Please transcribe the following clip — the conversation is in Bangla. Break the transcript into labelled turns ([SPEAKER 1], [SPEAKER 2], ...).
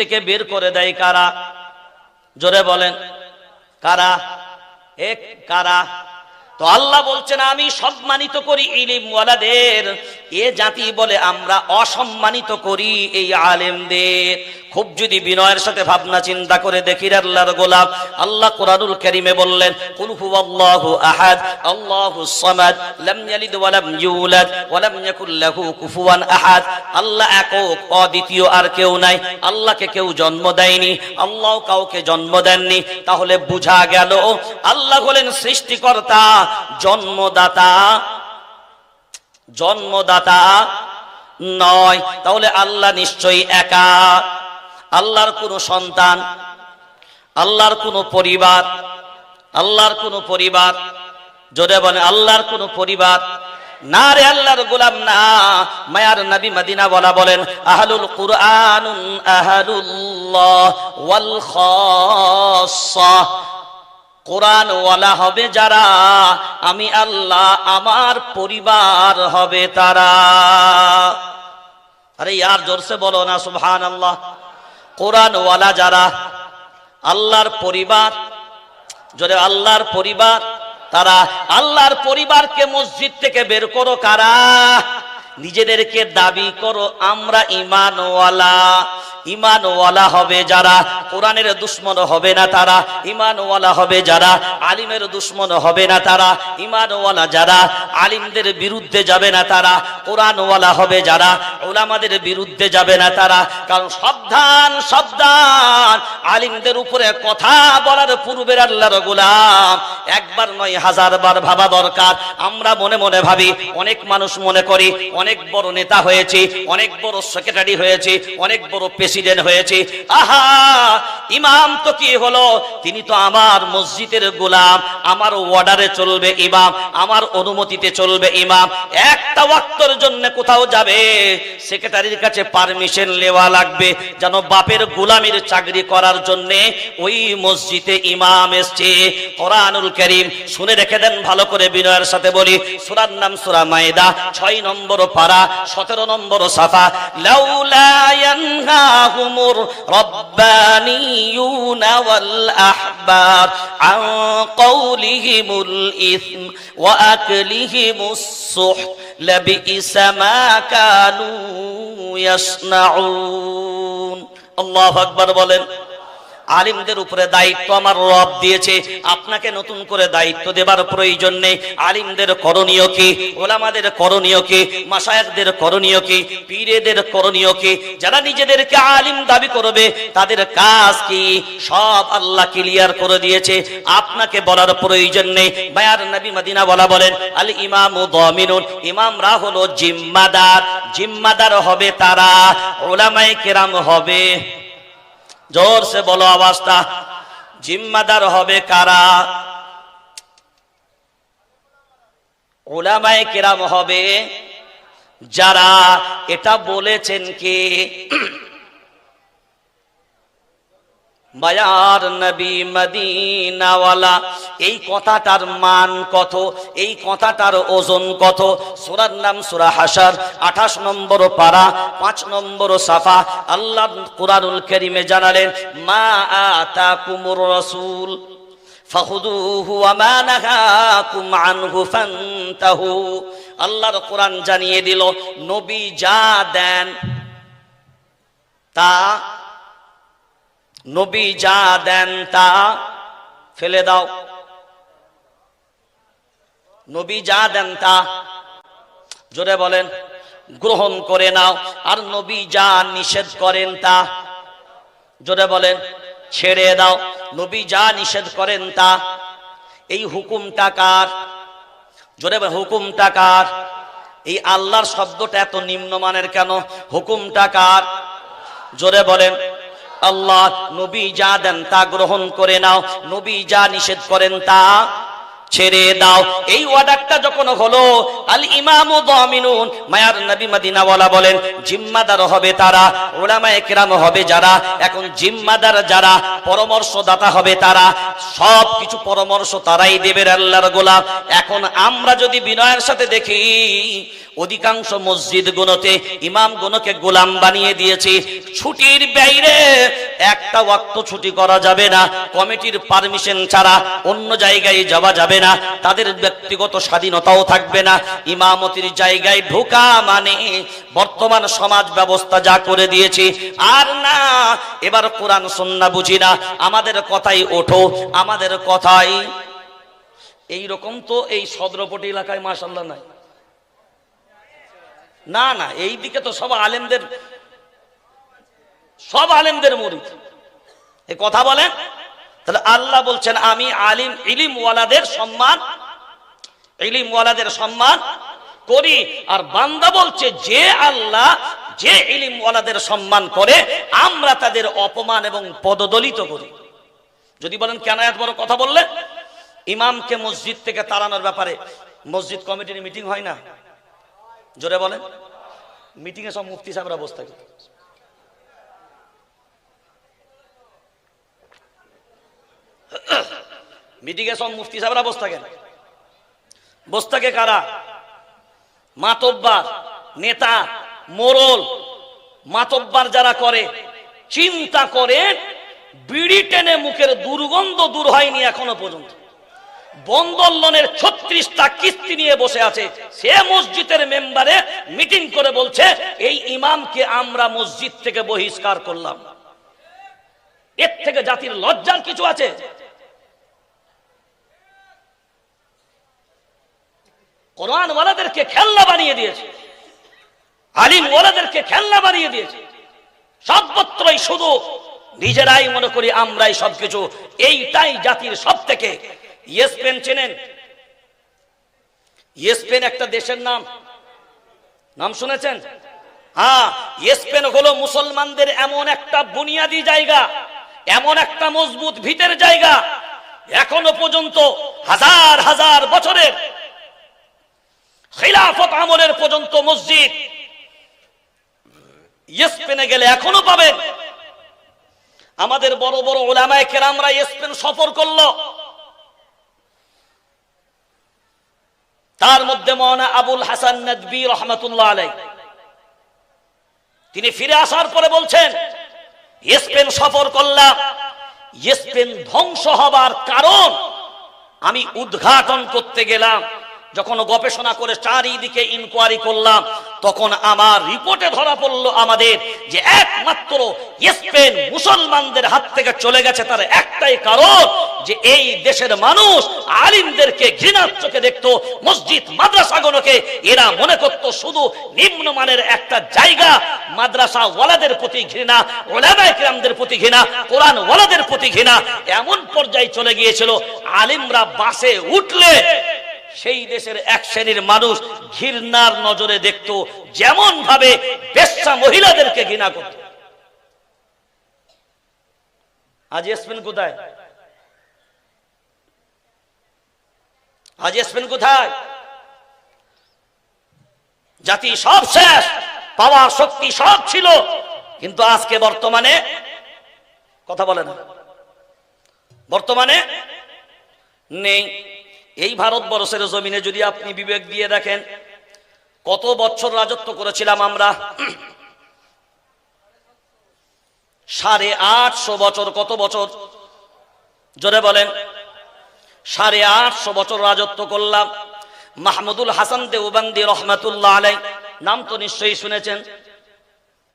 [SPEAKER 1] থেকে বের করে দেয় কারা? জোরে বলেন কারা? এক কারা? তো আল্লাহ বলছেন, আমি সম্মানিত করি ইলিমওয়ালাদের এ জাতি বলে আমরা অসম্মানিত করি এই আলেমদের। খুব যদি বিনয়ের সাথে ভাবনা চিন্তা করে দেখি আল্লাহর গোলাপ আল্লাহ কোরআনুল কারীমে বললেন, কুল হুয়াল্লাহু আহাদ আল্লাহুস সামাদ, লাম ইয়ালিদ ওয়া লাম ইউলাদ, ওয়া লাম ইয়াকুল লাহু কুফুয়ান আহাদ। আল্লাহ একক, অদ্বিতীয় আর কেউ নাই। আল্লাহকে কেউ জন্ম দেয়নি, আল্লাহ কাউকে জন্ম দেননি। তাহলে বুঝা গেল, আল্লাহ হলেন সৃষ্টিকর্তা। জন্মদাতা। জন্মদাতা নয়। তাহলে আল্লাহ নিশ্চয়ই একা। আল্লাহর কোনো সন্তান, আল্লাহর কোনো পরিবার, আল্লাহর কোনো পরিবার, জোরে বলে আল্লাহর কোনো পরিবার। না রে আল্লাহর গোলাম, না। মায়ার নবী মদিনা বলা বলেন, আহলুল কুরআন আহলুল্লাহ ওয়াল কোরআন ওয়ালা হবে যারা, আমি আল্লাহ আমার পরিবার হবে তারা। আরে ইয়ার জোরসে বলো না সুবহান আল্লাহ কোরআন ওয়ালা যারা, আল্লাহর পরিবার, জোরে আল্লাহর পরিবার, তারা আল্লাহর পরিবারকে মসজিদ থেকে বের করো কারা? নিজেদেরকে দাবি করো, আমরা ইমানওয়ালা। ইমানওয়ালা হবে যারা, কোরআনের দুশ্মন হবে না তারা, ইমানওয়ালা হবে যারা, আলিমের দুশ্মন হবে না তারা, ইমানওয়ালা যারা, আলিমদের বিরুদ্ধে যাবে না তারা, কোরআনওয়ালা হবে যারা, ওলামাদের বিরুদ্ধে যাবে না তারা, কারণ সাবধান সাবধান, আলিমদের উপরে কথা বলার পূর্বের আল্লাহর গোলাম, একবার নয় হাজার বার ভাবা দরকার। আমরা মনে মনে ভাবি, অনেক মানুষ মনে করি, অনেক বড় নেতা হয়েছে, অনেক বড় সেক্রেটারি হয়েছে, অনেক বড় প্রেসিডেন্ট হয়েছে। আহা, ইমাম তো কি হলো? তিনি তো আমার মসজিদের গোলাম, আমার অর্ডারে চলবে ইমাম, আমার অনুমতিতে চলবে ইমাম। একটা ওয়াক্তর জন্য কোথাও যাবে, সেক্রেটারির কাছে পারমিশন নেওয়া লাগবে। যেন বাপের গোলামির চাকরি করার জন্য ওই মসজিদে ইমাম এসছে। কোরআনুল করিম, শুনে রেখে দেন, ভালো করে বিনয়ের সাথে বলি। সুরার নাম সুরা মায়দা, ছয় নম্বর পারা, সতেরো নম্বর সাফা। লাউলা ইয়ানহাহুমুর রব্বানিয়ুনা ওয়াল আহবার আন কওলিহিমুল ইসম ওয়া আকলিহিমুস সুহত লাবিইসা মা কানু ইয়াসনাউন আল্লাহু আকবার বলেন আলিমদের উপরে দায়িত্ব আমার রব দিয়েছে। আপনাকে নতুন করে দায়িত্ব দেবার প্রয়োজন নেই। আলিমদের করণীয় কি? ওলামাদের করণীয় কি? মাসায়কদের করণীয় কি? পীরেদের করণীয় কি? যারা নিজেদেরকে আলিম দাবি করবে, তাদের কাজ কি? সব আল্লাহ ক্লিয়ার করে দিয়েছে। আপনাকে বলার প্রয়োজন নেই। বায়ার নবী মদিনা বলা বলেন, আল ইমাম ও দমিনুন ইমামরা হলো জিম্মাদার। জিম্মাদার হবে তারা, ওলামায়ে কেরাম হবে। জোর সে বলো আওয়াজটা। জিম্মাদার হবে কারা? ওলামায় কেরাম হবে যারা এটা বলেছেন কে? মায়ার নবী মদিনাওয়ালা। এই কথাটার মান কত? এই কথাটার ওজন কত? সুরার নাম সুরা হাসার আঠাশ নম্বর পারা, পাঁচ নম্বর সাফা। আল্লাহ কুরআনুল কারীমে জানালেন, মা আতা কুমুর রসুল আল্লাহর কোরআন জানিয়ে দিল, নবী যা দেন তা নবী যা দেন তা ফেলে দাও। নবী যা দেন তা জোরে বলেন, গ্রহণ করে নাও। আর নবী যা নিষেধ করেন তা জোরে বলেন, ছেড়ে দাও। নবী যা নিষেধ করেন তা, এই হুকুমটা কার? জোরে হুকুমটা কার? এই আল্লাহর শব্দটা এত নিম্নমানের কেন? হুকুমটা কার? জোরে বলেন আল্লাহ নবী যা দেন তা গ্রহণ করে নাও। নবী যা নিষেধ করেন তা ছেড়ে দাও। এই অর্ডারটা যখন হলো, আল ইমামু দামিনুন, মায়ার নবী মদিনাওয়ালা বলেন, জিম্মাদার হবে তারা ওলামায়ে কেরাম হবে যারা, এখন জিম্মাদার যারা, পরামর্শদাতা হবে তারা, সব কিছু পরামর্শ তারাই দেবের আল্লাহর গোলাপ এখন আমরা যদি বিনয়ের সাথে দেখি, অধিকাংশ মসজিদ গুলোতে ইমাম গুলোকে গোলাম বানিয়ে দিয়েছে। ছুটির বাইরে একটা ওয়াক্ত ছুটি করা যাবে না, কমিটির পারমিশন ছাড়া অন্য জায়গায় যাওয়া যাবে না, তাদের ব্যক্তিগত স্বাধীনতাও থাকবে না, ইমামতির জায়গায় ঢোকা মানে বর্তমান সমাজ ব্যবস্থা যা করে দিয়েছে, আর না, এবার কোরআন সন্না বুঝি না, আমাদের কথাই ওঠো, আমাদের কথাই। এই রকম তো এই সদরপটি এলাকায় মাসাল্লাহ নাই। না না এই দিকে তো সব আলেমদের সব আলেমদের মরিদ এ কথা বলেন? তাহলে আল্লাহ বলছেন, আমি আলিম ইলিম ওয়ালাদের সম্মান ইলিম ওয়ালাদের সম্মান করি। আর বান্দা বলছে, যে আল্লাহ, যে ইলিম ওয়ালাদের সম্মান করে, আমরা তাদের অপমান এবং পদদলিত করি। যদি বলেন, কেন এত বড় কথা বললেন ইমামকে মসজিদ থেকে তাড়ানোর ব্যাপারে, মসজিদ কমিটির মিটিং হয় না? জোরে বলেন। মিটিং এ সব মুফতি সাহেবরা বসে থাকে। মিটিং এ সব মুফতি সাহেবরা বসে থাকেন বসে থাকে কারা মাতব্বার নেতা মোরল মাতব্বার যারা করে চিন্তা করে বিড়ি টেনে মুখের দুর্গন্ধ দূর হয়নি এখনও পর্যন্ত। বন্দর লোনের ছত্রিশটা কিস্তি নিয়ে বসে আছে। সে মসজিদের মেম্বারে মিটিং করে বলছে, এই ইমামকে আমরা মসজিদ থেকে বহিষ্কার করলাম। এর থেকে জাতির লজ্জার কিছু আছে? কোরআন ওয়ালাদেরকে খেলনা বানিয়ে দিয়েছে। আলিম ওয়ালাদেরকে খেলনা বানিয়ে দিয়েছে। সর্বত্রই শুধু নিজেরাই মনে করি আমরাই সবকিছু। এইটাই জাতির সব থেকে ইয়েস পেন চেনেন। ইয়েস পেন একটা দেশের নাম। নাম শুনেছেন? হ্যাঁ ইয়েস পেন হলো মুসলমানদের এমন একটা বুনিয়াদি জায়গা, এমন একটা মজবুত ভিতের জায়গা, এখনও পর্যন্ত হাজার হাজার বছরের খিলাফত আমলের পর্যন্ত মসজিদ ইয়েসপেনে গেলে এখনও পাবেন আমাদের বড় বড় ওলামায় কেরামরা ইয়েসপেন সফর করল। তার মধ্যে মহানা আবুল হাসান নদবী রহমতুল্লাহ আলাই তিনি ফিরে আসার পরে বলছেন ইয়েসপেন সফর করলাম। ইয়েসপেন ধ্বংস হবার কারণ আমি উদ্ঘাটন করতে গেলাম। যখন গবেষণা করে চারিদিকে ইনকোয়ারি করলাম, তখন আমার রিপোর্টে ধরা পড়ল আমাদের যে একমাত্র স্পেন মুসলমানদের হাত থেকে চলে গেছে তার একটাই কারণ যে এই দেশের মানুষ আলিমদেরকে ঘৃণার চোখে দেখতো, মসজিদ, মাদ্রাসাগুলোকে। এরা মনে করত শুধু নিম্নমানের একটা জায়গা মাদ্রাসা ওয়ালাদের প্রতি ঘৃণা, ওলামায়ে কিরামদের প্রতি ঘৃণা কোরআন ওয়ালাদের প্রতি ঘৃণা। এমন পর্যায়ে চলে গিয়েছিল, আলিমরা বাসে উঠলে সেই দেশের এক শ্রেণির মানুষ ঘৃণার নজরে দেখত যেমন ভাবে বেশ্যা মহিলাদেরকে ঘৃণা করত। আজ স্পেন কোথায়? আজ স্পেন কোথায়? জাতি সব শেষ, পাওয়ার শক্তি সব ছিল, কিন্তু আজকে বর্তমানে কথা বলে না। বর্তমানে নেই। এই ভারতবর্ষের জমিনে যদি আপনি বিবেক দিয়ে দেখেন, কত বছর রাজত্ব করেছিলাম আমরা? সাড়ে আটশো বছর, কত বছর? জোরে বলেন। সাড়ে আটশো বছর রাজত্ব করলাম। মাহমুদুল হাসান দেওবান্দি রহমাতুল্লাহ আলাই নাম তো নিশ্চয়ই শুনেছেন।